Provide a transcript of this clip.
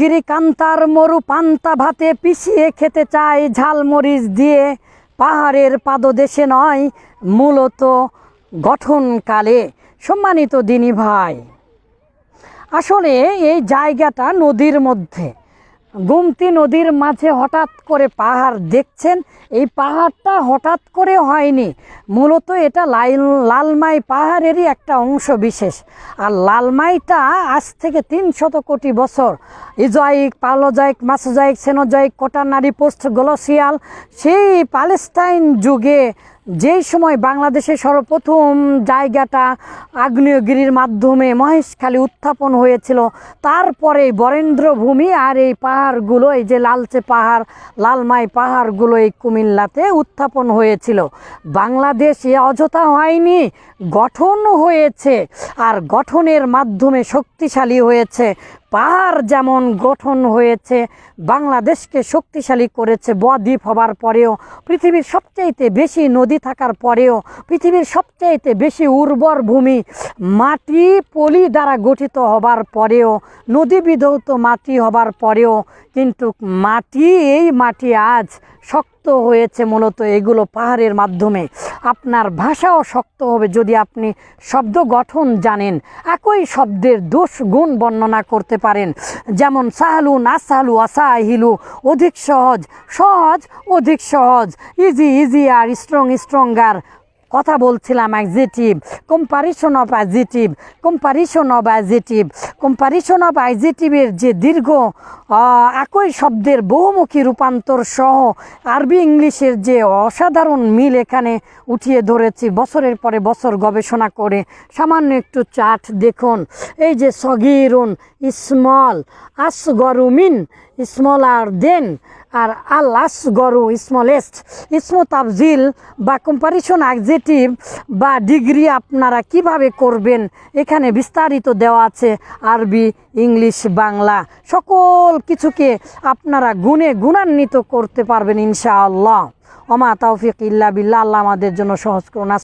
গিরি কান্তার মরু পান্তা ভাতে পিষিয়ে খেতে চাই ঝালমরিচ দিয়ে। পাহাড়ের পাদদেশে নয়, মূলত গঠনকালে। সম্মানিত দিনী ভাই, আসলে এই জায়গাটা নদীর মধ্যে। গুমতি নদীর মাঝে হঠাৎ করে পাহাড় দেখছেন, এই পাহাড়টা হঠাৎ করে হয়নি। মূলত এটা লালমাই পাহাড়েরই একটা অংশ বিশেষ। আর লালমাইটা আজ থেকে তিনশত কোটি বছর। ইজয়িক পালোজয়িক মাসোজয়িক সেনোজয়িক কোটানারি, পোস্ট গ্লোসিয়াল, সেই প্যালেস্টাইন যুগে যেই সময় বাংলাদেশে সর্বপ্রথম জায়গাটা আগ্নেয়গিরির মাধ্যমে মহেশখালী উত্থাপন হয়েছিল, তারপরে বরেন্দ্র ভূমি আর এই পাহাড়গুলো, এই যে লালচে পাহাড়, লালমাই পাহাড়গুলো এই কুমিল্লাতে উত্থাপন হয়েছিল। বাংলাদেশ এ অযথা হয়নি, গঠন হয়েছে, আর গঠনের মাধ্যমে শক্তিশালী হয়েছে। পাহাড় যেমন গঠন হয়েছে, বাংলাদেশকে শক্তিশালী করেছে, বদ্বীপ হবার পরেও, পৃথিবীর সবচাইতে বেশি নদী থাকার পরেও, পৃথিবীর সবচাইতে বেশি উর্বর ভূমি মাটি পলি দ্বারা গঠিত হবার পরেও, নদী বিধৌত মাটি হবার পরেও, কিন্তু মাটি, এই মাটি আজ শক্ত হয়েছে মূলত এগুলো পাহাড়ের মাধ্যমে। আপনার ভাষাও শক্ত হবে যদি আপনি শব্দ গঠন জানেন, একই শব্দের দোষ গুণ বর্ণনা করতে পারেন। যেমন, সাহালু, নাসালু, আসাহিলু, অধিক সহজ সহজ, অধিক সহজ, ইজি ইজি আর স্ট্রং, স্ট্রঙ্গার। কথা বলছিলাম adjective comparison of adjective comparison of adjective comparison of অ্যাজিটিভের যে দীর্ঘ একই শব্দের বহুমুখী রূপান্তর সহ আরবি ইংলিশের যে অসাধারণ মিল এখানে উঠিয়ে ধরেছি, বছরের পরে বছর গবেষণা করে সামান্য একটু চাট দেখুন। এই যে সগিরুন স্মল আসগরুমিন স্মল আর দেন আর আল গরু স্মলেস্ট ইসমো তাবজিল বা কম্পারিশন অ্যাকজেটিভ বা ডিগ্রি আপনারা কীভাবে করবেন, এখানে বিস্তারিত দেওয়া আছে আরবি, ইংলিশ, বাংলা, সকল কিছুকে আপনারা গুণে গুণান্বিত করতে পারবেন ইনশাআল্লাহ। অমা তৌফিক ইল্লা বিল্লা আল্লাহ আমাদের জন্য সহজ করুন।